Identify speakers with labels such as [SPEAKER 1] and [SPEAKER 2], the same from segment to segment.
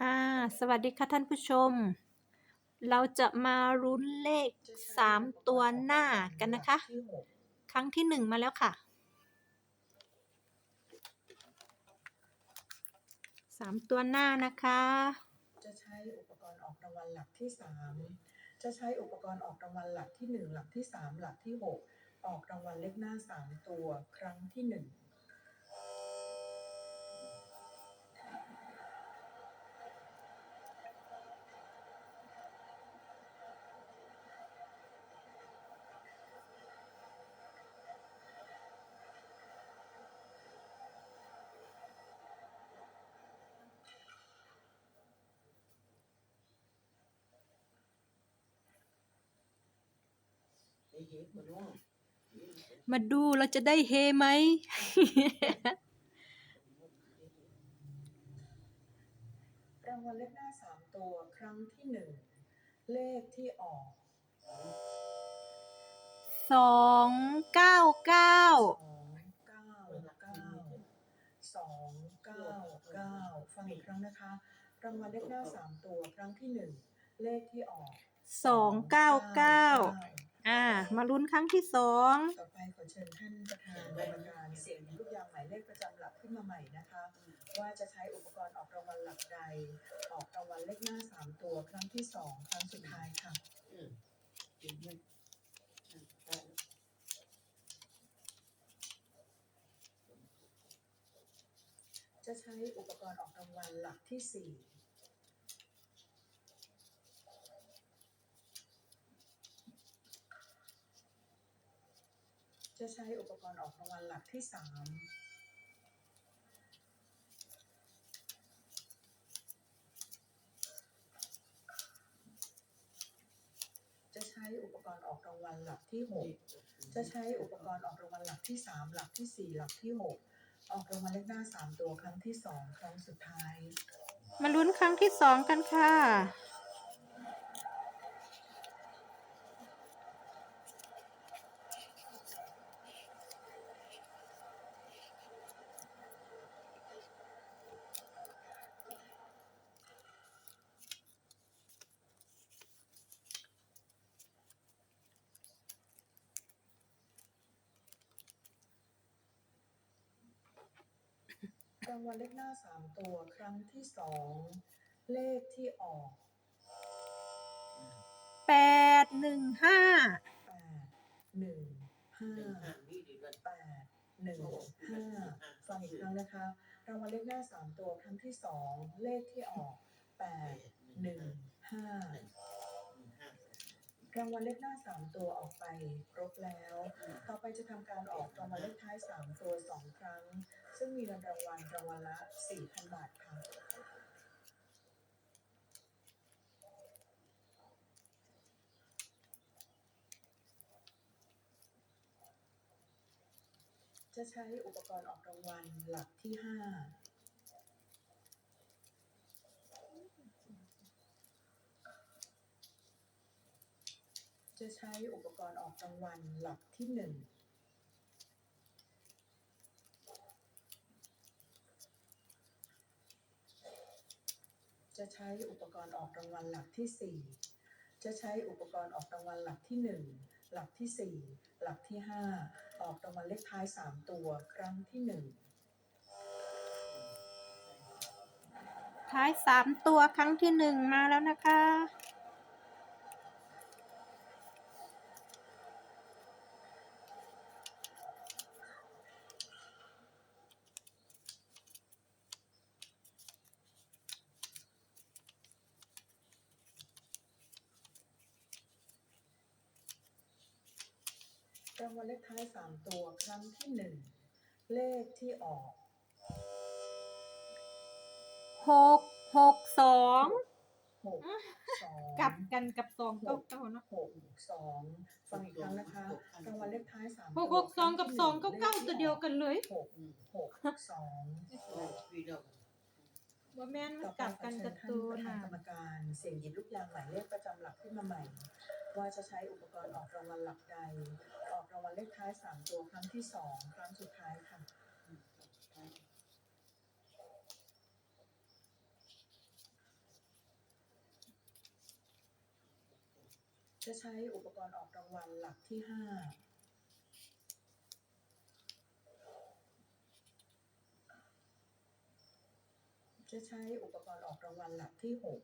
[SPEAKER 1] อ่า สวัสดีค่ะท่านผู้ชม เราจะมารุ้นเลขสามตัวหน้ากันนะคะ ครั้งที่หนึ่งมาแล้วค่ะสามตัวหน้านะคะ
[SPEAKER 2] จะใช้อุปกรณ์ออกรางวัลหลักที่สามจะใช้อุปกรณ์ออกรางวัลหลักที่หนึ่งหลักที่สามหลักที่หกออกรางวัลเลขหน้าสามตัวครั้งที่หนึ่ง
[SPEAKER 1] มาดูเราจะได้เฮไหม
[SPEAKER 2] รางวัลเลขหน้าสามตัวครั้งที่หนึ่งเลขที่ออก
[SPEAKER 1] สองเก้าเก้า
[SPEAKER 2] สองเก้าเก้าสองเก้าเก้าฟังอีกครั้งนะคะ รางวัลเลขหน้าสามตัวครั้งที่หนึ่งเลขที่ออก
[SPEAKER 1] สองเก้าเก้า อ่า มาลุ้นครั้งที่สอง
[SPEAKER 2] ต่อไปขอเชิญท่านประธานกรรมการเสียงลูกยางหมายเลขประจำหลักขึ้นมาใหม่นะคะ ว่าจะใช้อุปกรณ์ออกรางวัลหลักใด ออกรางวัลเลขหน้าสามตัวครั้งที่สองครั้งสุดท้ายค่ะจะใช้อุปกรณ์ออกรางวัลหลักที่สี่ จะใช้อุปกรณ์ออกรางวัลหลักที่สามจะใช้อุปกรณ์ออกรางวัลหลักที่หกจะใช้อุปกรณ์ออกรางวัลหลักที่สามหลักที่สี่หลักที่หกออกรางวัลเลขหน้าสามตัวครั้งที่สองครั้งสุดท้าย
[SPEAKER 1] มาลุ้นครั้งที่สองกันค่ะ
[SPEAKER 2] รางวัลเลขหน้าสามตัวครั้งที่สองเลขที่ออก
[SPEAKER 1] แปดหนึ่งห้า
[SPEAKER 2] แปดหนึ่งห้าแปดหนึ่งห้าฟังอีกครั้งนะคะรางวัลเลขหน้าสามตัวครั้งที่สองเลขที่ออกแปดหนึ่งห้ารางวัลเลขหน้าสามตัวออกไปครบแล้ว ต่อไปจะทำการออกรางวัลเลขท้ายสามตัวสองครั้ง ซึ่งมีเงินรางวัลรางวัลละสี่พันบาทค่ะจะใช้อุปกรณ์ออกรางวัลหลักที่ห้าจะใช้อุปกรณ์ออกรางวัลหลักที่หนึ่ง จะใช้อุปกรณ์ออกรางวัลหลักที่สี่จะใช้อุปกรณ์ออกรางวัลหลักที่หนึ่งหลักที่สี่หลักที่ห้าออกรางวัลเลขท้ายสามตัวครั้งที่หนึ่ง
[SPEAKER 1] ท้ายสามตัวครั้งที่หนึ่งมาแล้วนะคะ
[SPEAKER 2] รางวัลเลขท้ายสามตัวครั้งที่หนึ่งเลขที่ออก
[SPEAKER 1] หกหกสอง
[SPEAKER 2] หกสอง
[SPEAKER 1] กลับกันกับสองเก้าเก้าเนาะ
[SPEAKER 2] หกสองฟังอีกครั้งนะคะรางวัลเลขท้ายสาม
[SPEAKER 1] หกหกสองกับสองเก้าเก้าตัวเดียวกันเลย
[SPEAKER 2] หกหกสอง
[SPEAKER 1] ว่าแม่นมัน
[SPEAKER 2] ต่อกไป
[SPEAKER 1] ลับ
[SPEAKER 2] ขอ
[SPEAKER 1] กัน
[SPEAKER 2] เชิ
[SPEAKER 1] กั
[SPEAKER 2] ญ
[SPEAKER 1] บ
[SPEAKER 2] ท่าน
[SPEAKER 1] ตัว
[SPEAKER 2] ประธาน
[SPEAKER 1] น่ะ
[SPEAKER 2] กรรมการเสี่ยงหยิบลูกยางหมายเลขประจำหลักขึ้นมาใหม่ ว่าจะใช้อุปกรณ์ออกรางวัลหลักใด ออกรางวัลเลขท้ายสามตัวครั้งที่สองครั้งสุดท้ายค่ะจะใช้อุปกรณ์ออกรางวัลหลักที่ห้าจะใช้อุปกรณ์ออกรางวัลหลักที่หก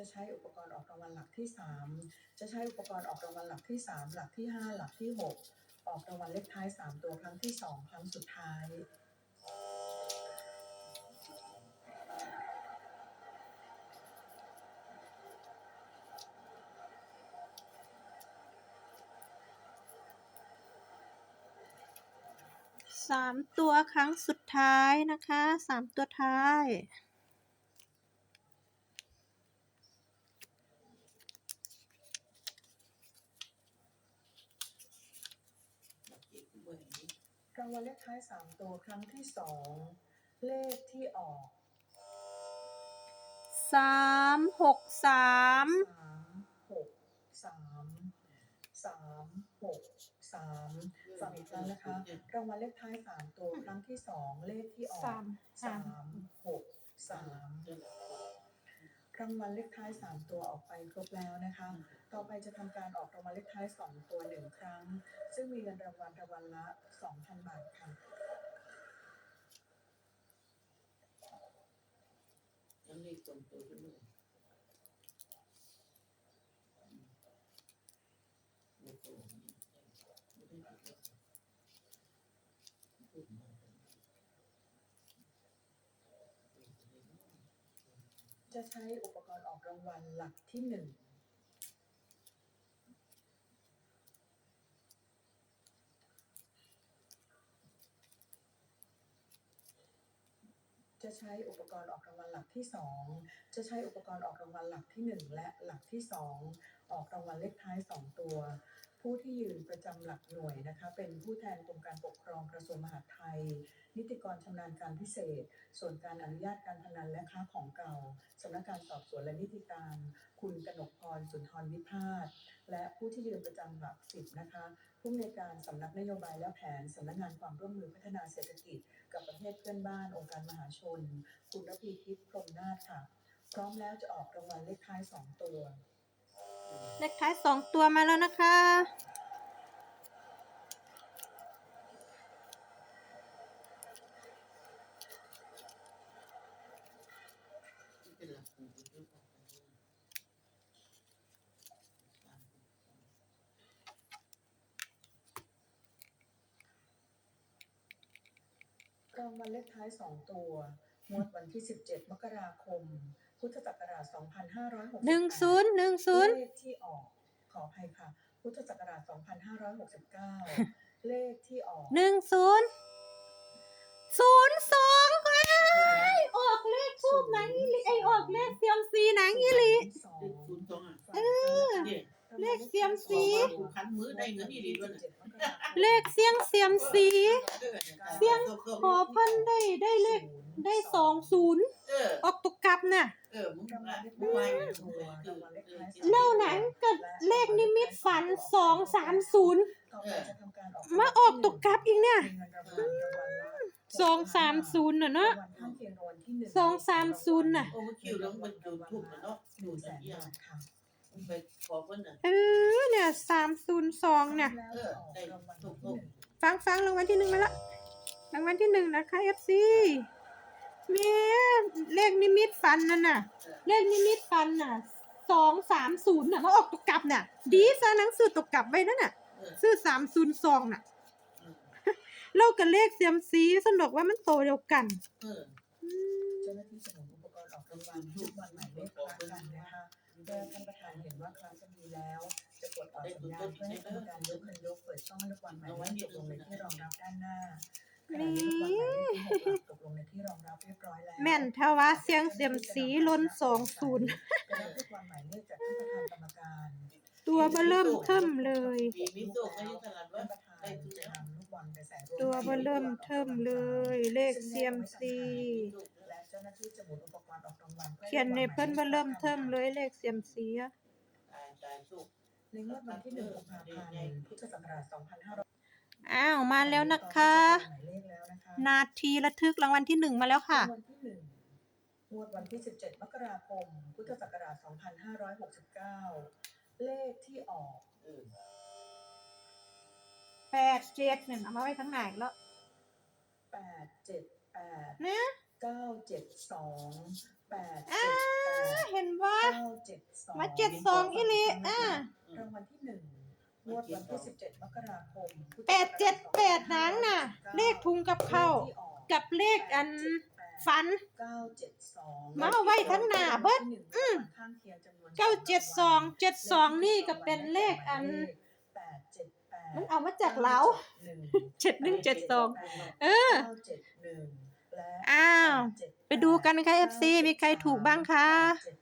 [SPEAKER 2] จะใช้อุปกรณ์ออกรางวัลหลักที่สามจะใช้อุปกรณ์ออกรางวัลหลักที่สามหลักที่ห้าหลักที่หกออกรางวัลเลขท้ายสามตัวครั้งที่สองครั้งสุดท้าย
[SPEAKER 1] สามตัวครั้งสุดท้ายนะคะสามตัวท้าย
[SPEAKER 2] รางวัลเลขท้ายสามตัวครั้งที่สองเลขที่ออก
[SPEAKER 1] สามหกสาม
[SPEAKER 2] สามหกสามสามหกสามฟังอีกครั้งนะคะรางวัลเลขท้ายสามตัวครั้งที่สองเลขที่ออก
[SPEAKER 1] สาม
[SPEAKER 2] สามหกสามรางวัลเลขท้ายสามตัวออกไปครบแล้วนะคะ ต่อไปจะทำการออกรางวัลเลขท้ายสองตัวหนึ่งครั้ง ซึ่งมีเงินรางวัลรางวัลละสองพันบาทค่ะ
[SPEAKER 3] ยังเลขตรงตัวด้วยไม่ตรงไม่ได้ผิดพูดมา
[SPEAKER 2] จะใช้อุปกรณ์ออกรางวัลหลักที่หนึ่ง จะใช้อุปกรณ์ออกรางวัลหลักที่สองจะใช้อุปกรณ์ออกรางวัลหลักที่หนึ่งและหลักที่สองออกรางวัลเลขท้ายสองตัว ผู้ที่ยืนประจำหลักหน่วยนะคะ เป็นผู้แทนกรมการปกครองกระทรวงมหาดไทย นิติกรชำนาญการพิเศษ ส่วนการอนุญาตการพนันและค้าของเก่าสำนักงานสอบสวนและนิติการ คุณกนกพรสุนทรวิพาทและผู้ที่ยืนประจำหลักสิบนะคะ ผู้อำนการสำนักนโยบายและแผนสำนักงานความร่วมมือพัฒนาเศรษฐกิจ กับประเทศเพื่อนบ้านองค์การมหาชน คุณระพีทิพย์พรหมนาถค่ะ พร้อมแล้วจะออกรางวัลเลขท้ายสองตัว
[SPEAKER 1] เลขท้ายสองตัวมาแล้วนะคะ
[SPEAKER 3] เป็นหลักของคุณ
[SPEAKER 2] รางวัลเลขท้ายสองตัว งวดวันที่ 17 มกราคม พุทธศักราช2568
[SPEAKER 1] หนึ่งศูนย์หนึ่งศูนย์
[SPEAKER 2] เลขที่ออกขออภัยค่ะ พุทธศักราช2569 เลขที่ออก
[SPEAKER 1] หนึ่งศูนย์ศูนย์สองไอ้ยออกเลขทูบหนังอีหลีไอออกเลขเซียมซีหนังอีหลี
[SPEAKER 2] สอง
[SPEAKER 3] เลขศูนย์สองอะ
[SPEAKER 2] เออ
[SPEAKER 3] เนี่ย
[SPEAKER 1] เลขเซียมซี
[SPEAKER 3] กูคันมือได้เงินดีดีด้วย
[SPEAKER 1] เลขเสียงเซียมซี เสียง ขอเพิ่นได้ได้เลขได้สองศูนย์
[SPEAKER 3] เออ
[SPEAKER 1] ออกตุกกลับน่ะ
[SPEAKER 3] เออมึงมามึงมึงไว้คือ
[SPEAKER 1] แล้วหนังกับเลขนิมิตฝันสองสามศูนย์มาออกตุกกลับอีกเนี่ยสองสามศูนย์น่ะเนาะสองสามศูนย์น่ะ
[SPEAKER 3] โอ้มันคิวแล้วมันจูถูกแล้วเนาะ
[SPEAKER 2] ห
[SPEAKER 3] ดู
[SPEAKER 2] นึ่งแส
[SPEAKER 3] สัญ
[SPEAKER 2] น
[SPEAKER 3] ญา
[SPEAKER 2] บาทค่ะ
[SPEAKER 3] มึง ไปขอเพิ่นน่ะ
[SPEAKER 1] เออเนี่ยสามศูนย์สองเนี่ย
[SPEAKER 3] เออได้ถูกถูก
[SPEAKER 1] ฟังฟังรางวัลที่หนึ่งมาละรางวัลที่หนึ่งนะคะเอฟซีเมีเลขนิมิตฟันนั่นน่ะ เลขนิมิตฟันน่ะสองสามศูนย์น่ะมาออกตกกลับน่ะ ดีซะหนังสือตกกลับไว้นั่นน่ะ
[SPEAKER 3] เออ
[SPEAKER 1] ซื้อสามศูนย์สองน่ะ เล่ากับเลขเซียมซีสนุกว่ามันโตเดียวกัน
[SPEAKER 3] เออ
[SPEAKER 2] เจ้าหน้าที่สมุนอุปกรณ์ออกรางวัลทุกวันหมายเลขคล้ายกันนะคะ เมื่อท่านประธานเห็นว่าคล้ายกันดีแล้ว จะกดต่อสัญญาณเพื่อให้กรรมการยกคันยกเปิดช่องให้ลูกบอลหมายเลขตกลงในที่รองรับด้านหน้าขณะนี้ลูกบอลหมายเลขที่หกหลักตกลงในที่รองรับเรียบร้อยแล้ว
[SPEAKER 1] แม่นทว่าเสียงเซียมซีล้นสองศูนย์
[SPEAKER 2] จะรับลูกบอลหมายเลขจากท่านประธานกรรมการ
[SPEAKER 1] ตัวเบอเริ่มเทิมเลย
[SPEAKER 3] มีมิโซะก็ยังตลาด
[SPEAKER 2] ท่า
[SPEAKER 3] ว่าน
[SPEAKER 2] ประธานจะนำลูกบอลไปใส่รวม
[SPEAKER 1] ตัวเบอเริ่มเทิมเลย เลขเซียมซี
[SPEAKER 2] และเจ้าหน้าที่จะหมุนอุปกรณ์ออกรางวัลพื่อ
[SPEAKER 1] เขียนในเพิ่นเบอเริ่มเทิมเลยเลขเซียมซีอะ
[SPEAKER 3] ตายตายสุก
[SPEAKER 2] ในงวดวันที่หนึ่งกุมภาพันธ์พุทธศักราช2500
[SPEAKER 1] อ้าวมาแล้วนะคะ
[SPEAKER 2] หมายเลขแล้วนะคะ
[SPEAKER 1] นาทีระทึกรางวัลที่หนึ่งมาแล้วค่ะ
[SPEAKER 2] รางวัลที่หนึ่งงวดวันที่ 17 มกราคม พุทธศักราช2569 เลขที่ออก
[SPEAKER 3] เออ
[SPEAKER 1] แปดเจ็ดเนี่ยเอามาไว้ทั้งไหนแล้ว
[SPEAKER 2] 8 7 8
[SPEAKER 1] นะ
[SPEAKER 2] 9 7 2 8
[SPEAKER 1] อ่า
[SPEAKER 2] 7 8
[SPEAKER 1] เห็นว่า
[SPEAKER 2] 9 7 2
[SPEAKER 1] มาเจ็ดสองอีหลีอ่า
[SPEAKER 2] รางวัลที่หนึ่งงวดวันที่17มกราคม
[SPEAKER 1] แปดเจ็ดแปดนางน่ะ เลขทุงกับข้าวกับเลขอันฟัน
[SPEAKER 2] 972
[SPEAKER 1] มาเอาไว้ทั้งหน้าเบิดอืม
[SPEAKER 2] ข้างเคียงจำนวน
[SPEAKER 1] เก้าเจ็ดสองเจ็ดสองนี่ก็เป็นเลขอัน
[SPEAKER 2] 878
[SPEAKER 1] มันเอามาจากเหลาเจ็ดหนึ่งเจ็ดสอง เออ
[SPEAKER 2] 971และ
[SPEAKER 1] อ้าว ไปดูกันค่ะ FC มีใครถูกบ้างคะ
[SPEAKER 2] 878